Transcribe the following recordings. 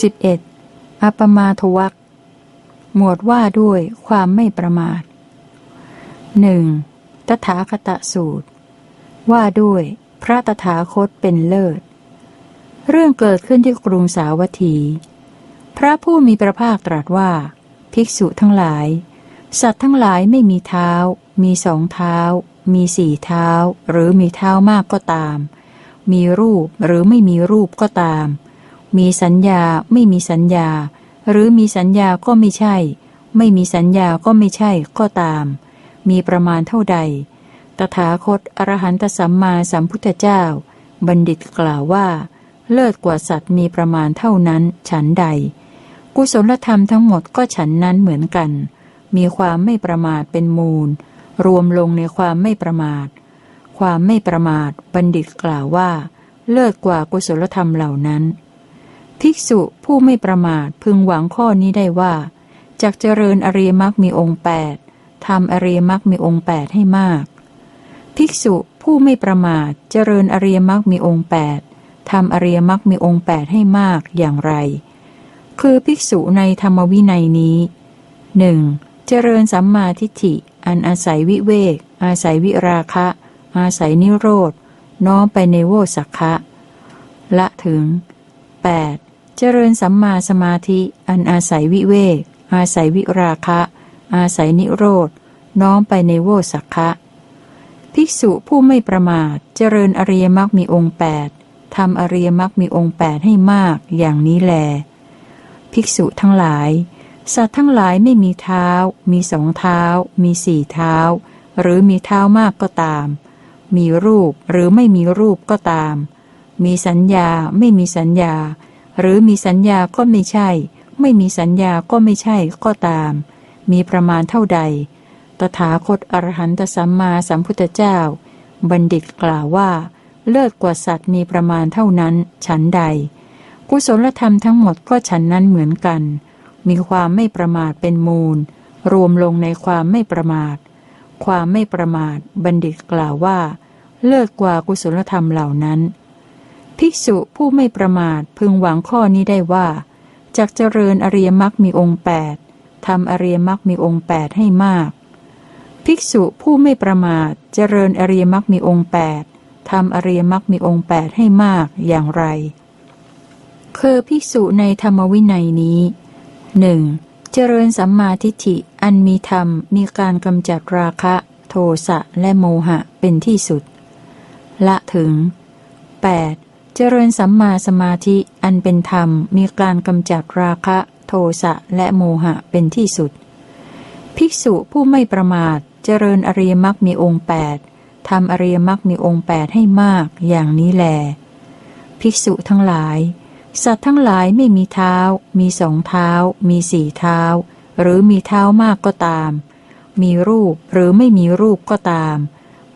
11. อัปมาทวักหมวดว่าด้วยความไม่ประมาทหนึ่งตถาคตสูตร ว่าด้วยพระตถาคตเป็นเลิศ เรื่องเกิดขึ้นที่กรุงสาวัตถี พระผู้มีพระภาคตรัสว่า ภิกษุทั้งหลาย สัตว์ทั้งหลายไม่มีเท้า มีสองเท้า มีสี่เท้า หรือมีเท้ามากก็ตาม มีรูปหรือไม่มีรูปก็ตาม มีสัญญาไม่มีสัญญา หรือมีสัญญาก็ไม่ใช่ ไม่มีสัญญาก็ไม่ใช่ก็ตาม มีประมาณเท่าใด ตถาคตอรหันตสัมมาสัมพุทธเจ้า บัณฑิตกล่าวว่า เลิศกว่าสัตว์มีประมาณเท่านั้นฉันใด กุศลธรรมทั้งหมดก็ฉันนั้นเหมือนกัน มีความไม่ประมาทเป็นมูล รวมลงในความไม่ประมาท ความไม่ประมาทบัณฑิตกล่าวว่า เลิศกว่ากุศลธรรมเหล่านั้น ภิกษุผู้ไม่ประมาทพึงหวังข้อนี้ได้ว่าจากเจริญอริยมรรคมีองค์แปดทำอริยมรรคมีองค์แปดให้มาก ภิกษุผู้ไม่ประมาทเจริญอริยมรรคมีองค์แปดทำอริยมรรคมีองค์แปดให้มากอย่างไร คือภิกษุในธรรมวินัยนี้หนึ่งเจริญสัมมาทิฏฐิ อันอาศัยวิเวก อาศัยวิราคะ อาศัยนิโรธน้อมไปในโวสักคะ ละถึง 8. เจริญสัมมาสมาธิ อันอาศัยวิเวกอาศัยวิราคะ อาศัยนิโรธน้อมไปในโวสักคะภิกษุผู้ไม่ประมาท เจริญอริยมรรคมีองค์แปดทำอริยมรรคมีองค์แปดให้มากอย่างนี้แล ภิกษุทั้งหลาย สัตว์ทั้งหลายไม่มีเท้า มีสองเท้า มีสี่เท้า หรือมีเท้ามากก็ตาม มีรูปหรือไม่มีรูปก็ตาม มีสัญญาไม่มีสัญญา หรือมีสัญญาก็ไม่ใช่ ไม่มีสัญญาก็ไม่ใช่ก็ตาม มีประมาณเท่าใด ตถาคตอรหันตสัมมาสัมพุทธเจ้า บัณฑิตกล่าวว่า เลิศกว่าสัตว์มีประมาณเท่านั้น ฉันใด กุศลธรรมทั้งหมดก็ฉันนั้นเหมือนกัน มีความไม่ประมาทเป็นมูล รวมลงในความไม่ประมาท ความไม่ประมาท บัณฑิตกล่าวว่า เลิศกว่ากุศลธรรมเหล่านั้น ภิกษุผู้ไม่ประมาทพึงหวังข้อนี้ได้ว่าจากเจริญอริยมรรคมีองค์แปดทำอริยมรรคมีองค์แปดให้มาก ภิกษุผู้ไม่ประมาทเจริญอริยมรรคมีองค์แปดทำอริยมรรคมีองค์แปดให้มากอย่างไร คือภิกษุในธรรมวินัยนี้หนึ่งเจริญสัมมาทิฏฐิอันมีธรรมมีการกำจัดราคะ โทสะและโมหะเป็นที่สุด ละถึง 8. เจริญสัมมาสมาธิอันเป็นธรรมมีการกำจัดราคะ โทสะและโมหะเป็นที่สุด ภิกษุผู้ไม่ประมาท เจริญอริยมรรคมีองค์แปดทำอริยมรรคมีองค์แปดให้มากอย่างนี้แล ภิกษุทั้งหลาย สัตว์ทั้งหลายไม่มีเท้า มีสองเท้า มีสี่เท้า หรือมีเท้ามากก็ตาม มีรูปหรือไม่มีรูปก็ตาม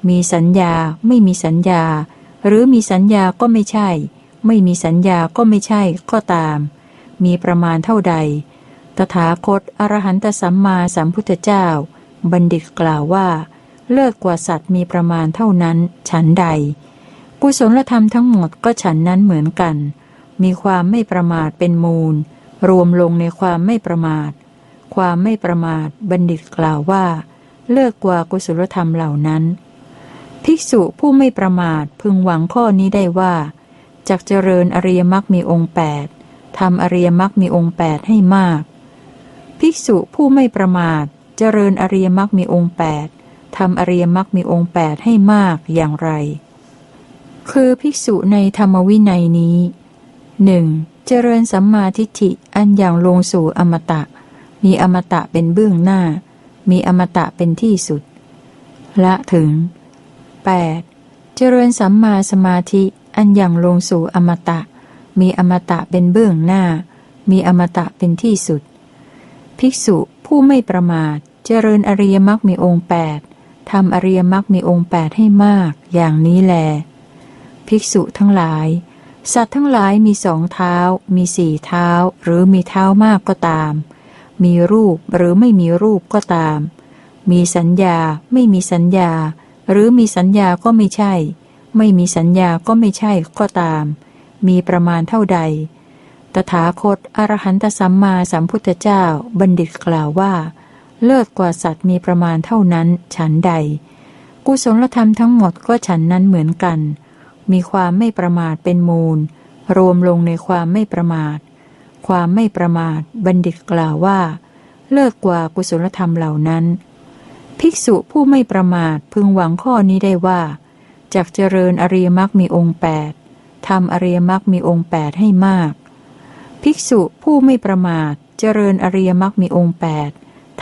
มีสัญญาไม่มีสัญญา หรือมีสัญญาก็ไม่ใช่ ไม่มีสัญญาก็ไม่ใช่ก็ตาม มีประมาณเท่าใด ตถาคตอรหันตสัมมาสัมพุทธเจ้า บัณฑิตกล่าวว่า เลิศกว่าสัตว์มีประมาณเท่านั้น ฉันใด กุศลธรรมทั้งหมดก็ฉันนั้นเหมือนกัน มีความไม่ประมาทเป็นมูล รวมลงในความไม่ประมาท ความไม่ประมาทบัณฑิตกล่าวว่า เลิศกว่ากุศลธรรมเหล่านั้น ภิกษุผู้ไม่ประมาทพึงหวังข้อนี้ได้ว่าจากเจริญอริยมรรคมีองค์แปดทำอริยมรรคมีองค์แปดให้มาก ภิกษุผู้ไม่ประมาท เจริญอริยมรรคมีองค์แปดทำอริยมรรคมีองค์แปดให้มากอย่างไร คือภิกษุในธรรมวินัยนี้หนึ่งเจริญสัมมาทิฏฐิอันอย่างลงสู่อมตะ มีอมตะเป็นเบื้องหน้า มีอมตะเป็นที่สุด ละถึง 8. เจริญสัมมาสมาธิอันอย่างลงสู่อมตะ มีอมตะเป็นเบื้องหน้า มีอมตะเป็นที่สุด ภิกษุผู้ไม่ประมาท เจริญอริยมรรคมีองค์แปดทำอริยมรรคมีองค์แปดให้มาก อย่างนี้แล ภิกษุทั้งหลาย สัตว์ทั้งหลายมีสองเท้า มีสี่เท้า หรือมีเท้ามากก็ตาม มีรูปหรือไม่มีรูปก็ตาม มีสัญญาไม่มีสัญญา หรือมีสัญญาก็ไม่ใช่ ไม่มีสัญญาก็ไม่ใช่ก็ตาม มีประมาณเท่าใด ตถาคตอรหันตสัมมาสัมพุทธเจ้าบัณฑิตกล่าวว่า เลิศกว่าสัตว์มีประมาณเท่านั้น ฉันใด กุศลธรรมทั้งหมดก็ฉันนั้นเหมือนกัน มีความไม่ประมาทเป็นมูล รวมลงในความไม่ประมาท ความไม่ประมาท บัณฑิตกล่าวว่า เลิศกว่ากุศลธรรมเหล่านั้น ภิกษุผู้ไม่ประมาทพึงหวังข้อนี้ได้ว่าจากเจริญอริยมรรคมีองค์แปดทำอริยมรรคมีองค์แปดให้มาก ภิกษุผู้ไม่ประมาท เจริญอริยมรรคมีองค์แปด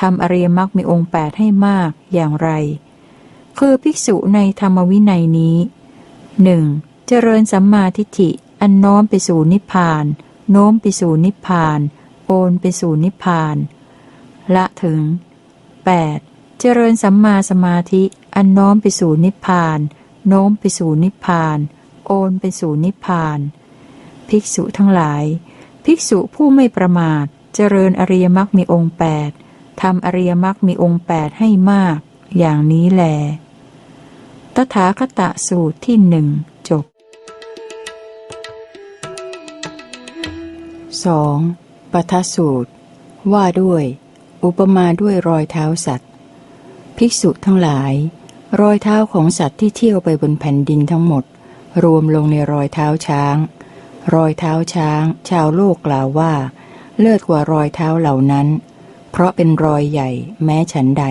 ทำอริยมรรคมีองค์แปดให้มากอย่างไร คือภิกษุในธรรมวินัยนี้หนึ่งเจริญสัมมาทิฏฐิอันน้อมไปสู่นิพพาน โน้มไปสู่นิพพาน โอนไปสู่นิพพาน ละถึง 8. เจริญสัมมาสมาธิ อันน้อมไปสู่นิพพาน โน้มไปสู่นิพพาน โอนไปสู่นิพพาน ภิกษุทั้งหลาย ภิกษุผู้ไม่ประมาท เจริญอริยมรรคมีองค์แปดทำอริยมรรคมีองค์แปดให้มาก อย่างนี้แล ตถาคตะสูตรที่หนึ่งจบ 2. ปทัสูตร ว่าด้วย อุปมาด้วยรอยเท้าสัตว์ ภิกษุทั้งหลาย รอยเท้าของสัตว์ที่เที่ยวไปบนแผ่นดินทั้งหมด รวมลงในรอยเท้าช้าง รอยเท้าช้าง ชาวโลกกล่าวว่า เลิศกว่ารอยเท้าเหล่านั้น เพราะเป็นรอยใหญ่ แม้ฉันใด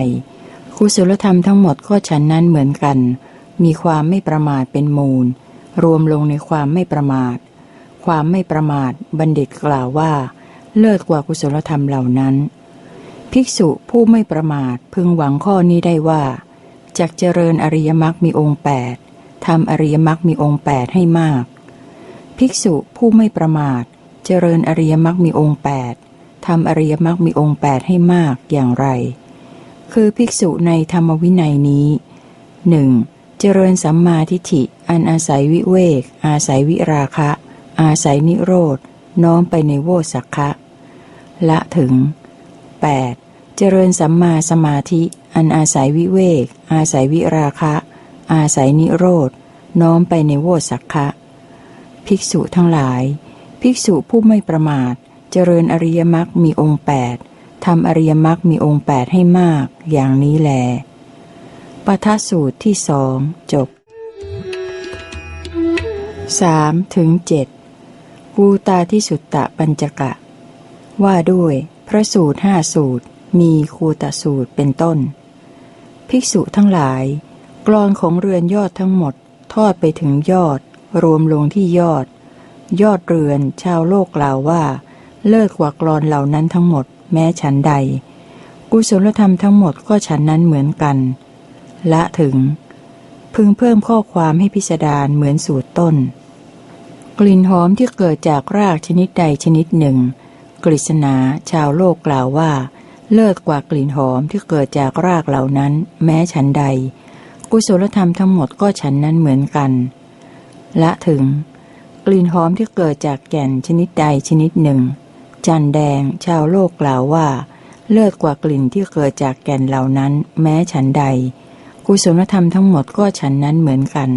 กุศลธรรมทั้งหมดก็ฉันนั้นเหมือนกัน มีความไม่ประมาทเป็นมูล รวมลงในความไม่ประมาท ความไม่ประมาทบัณฑิตกล่าวว่า เลิศกว่ากุศลธรรมเหล่านั้น ภิกษุผู้ไม่ประมาทพึงหวังข้อนี้ได้ว่าจากเจริญอริยมรรคมีองค์แปดทำอริยมรรคมีองค์แปดให้มาก ภิกษุผู้ไม่ประมาท เจริญอริยมรรคมีองค์แปดทำอริยมรรคมีองค์แปดให้มากอย่างไร คือภิกษุในธรรมวินัยนี้หนึ่งเจริญสัมมาทิฏฐิ อันอาศัยวิเวก อาศัยวิราคะ อาศัยนิโรธน้อมไปในโวสักคะ ละถึง 8. เจริญสัมมาสมาธิ อันอาศัยวิเวก อาศัยวิราคะ อาศัยนิโรธ น้อมไปในโวสักคะ ภิกษุทั้งหลาย ภิกษุผู้ไม่ประมาท เจริญอริยมรรคมีองค์แปดทำอริยมรรคมีองค์แปดให้มาก อย่างนี้แลปทัสูตรที่สองจบสามถึงเจ็ดกูตาที่สุตตะปัญจกะ ว่าด้วย พระสูตรห้าสูตร มีคูตสูตรเป็นต้น ภิกษุทั้งหลาย กรอนของเรือนยอดทั้งหมด ทอดไปถึงยอด รวมลงที่ยอด ยอดเรือนชาวโลกกล่าวว่า เลิศกว่ากรอนเหล่านั้นทั้งหมด แม้ฉันใด กุศลธรรมทั้งหมดก็ฉันนั้นเหมือนกัน ละถึง พึงเพิ่มข้อความให้พิสดารเหมือนสูตรต้น กลิ่นหอมที่เกิดจากรากชนิดใดชนิดหนึ่ง กฤษณาชาวโลกกล่าวว่า เลิศกว่ากลิ่นหอมที่เกิดจากรากเหล่านั้น แม้ฉันใด กุศลธรรมทั้งหมดก็ฉันนั้นเหมือนกัน ละถึง กลิ่นหอมที่เกิดจากแก่นชนิดใดชนิดหนึ่ง จันแดง ชาวโลกกล่าวว่า เลิศกว่ากลิ่นที่เกิดจากแก่นเหล่านั้น แม้ฉันใด กุศลธรรมทั้งหมดก็ฉันนั้นเหมือนกัน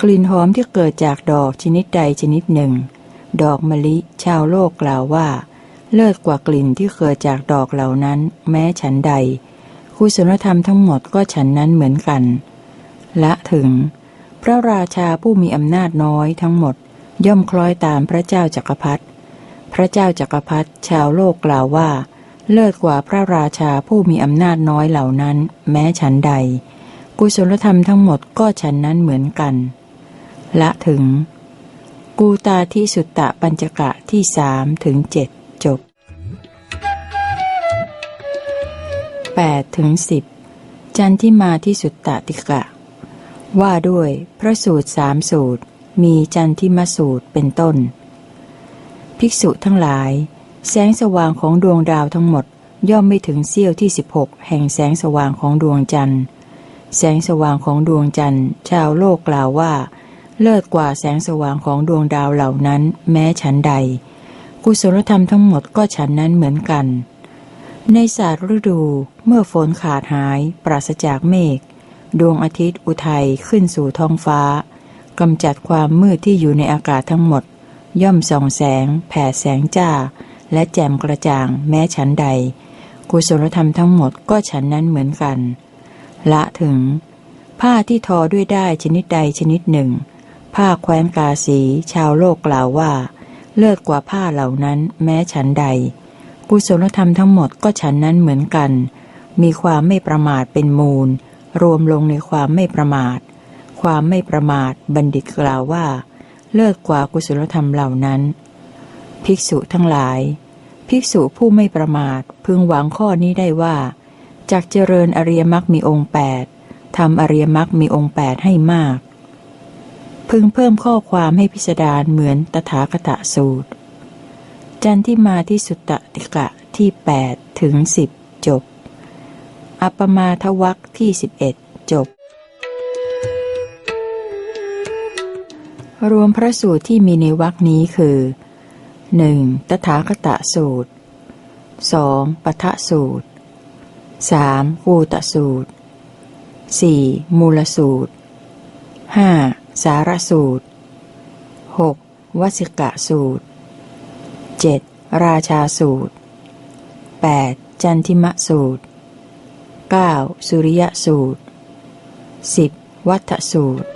กลิ่นหอมที่เกิดจากดอกชนิดใดชนิดหนึ่ง ดอกมะลิ ชาวโลกกล่าวว่า เลิศกว่ากลิ่นที่เกิดจากดอกเหล่านั้น แม้ฉันใดคุศลธรรมทั้งหมดก็ฉันนั้นเหมือนกัน ละถึง พระราชาผู้มีอำนาจน้อยทั้งหมด ย่อมคล้อยตามพระเจ้าจักรพรรดิพระเจ้าจักรพรรดิชาวโลกกล่าวว่า เลิศกว่าพระราชาผู้มีอำนาจน้อยเหล่านั้น แม้ฉันใด กุศลธรรมทั้งหมดก็ฉันนั้นเหมือนกัน ละถึง กูตาที่สุตตะปัญจกะที่สามถึงเจ็ด 8ถึง10 จันที่มาที่สุตตติกะ ว่าด้วยพระสูตรสามสูตร มีจันทิมาสูตรเป็นต้น ภิกษุทั้งหลาย แสงสว่างของดวงดาวทั้งหมดย่อมไม่ถึงเสี้ยวที่ 16 แห่งแสงสว่างของดวงจันทร์ แสงสว่างของดวงจันทร์ ชาวโลกกล่าวว่า เลิศกว่าแสงสว่างของดวงดาวเหล่านั้น แม้ฉันใด กุศลธรรมทั้งหมดก็ฉันนั้นเหมือนกัน ในศาสตร์ฤดูเมื่อฝนขาดหายปราศจากเมฆดวงอาทิตย์อุทัยขึ้นสู่ท้องฟ้ากำจัดความมืดที่อยู่ในอากาศทั้งหมด ย่อมส่องแสง แผ่แสงจ้า และแจ่มกระจ่างแม้ฉันใด กุศลธรรมทั้งหมดก็ฉันนั้นเหมือนกัน ละถึง ผ้าที่ทอด้วยได้ชนิดใดชนิดหนึ่ง ผ้าแคว้นกาสีชาวโลกกล่าวว่า เลิศกว่าผ้าเหล่านั้นแม้ฉันใด กุศลธรรมทั้งหมดก็ฉันนั้นเหมือนกัน มีความไม่ประมาทเป็นมูล รวมลงในความไม่ประมาท ความไม่ประมาทบัณฑิตกล่าวว่า เลิศกว่ากุศลธรรมเหล่านั้น ภิกษุทั้งหลาย ภิกษุผู้ไม่ประมาทพึงหวังข้อนี้ได้ว่าจากเจริญอริยมรรคมีองค์แปดทำอริยมรรคมีองค์แปดให้มาก พึงเพิ่มข้อความให้พิสดารเหมือนตถาคตสูตร จันที่มาที่สุตติกะที่แปดถึงสิบจบ อัปมาทวักที่สิบเอ็ดจบ รวมพระสูตรที่มีในวรรคนี้คือ 1. ตถาคตสูตร 2. ปทะสูตร 3. คูตสูตร 4. มูลสูตร 5. สารสูตร 6. วสิกะสูตร 7. ราชาสูตร 8. จันทิมะสูตร 9. สุริยสูตร 10. วัฏสูตร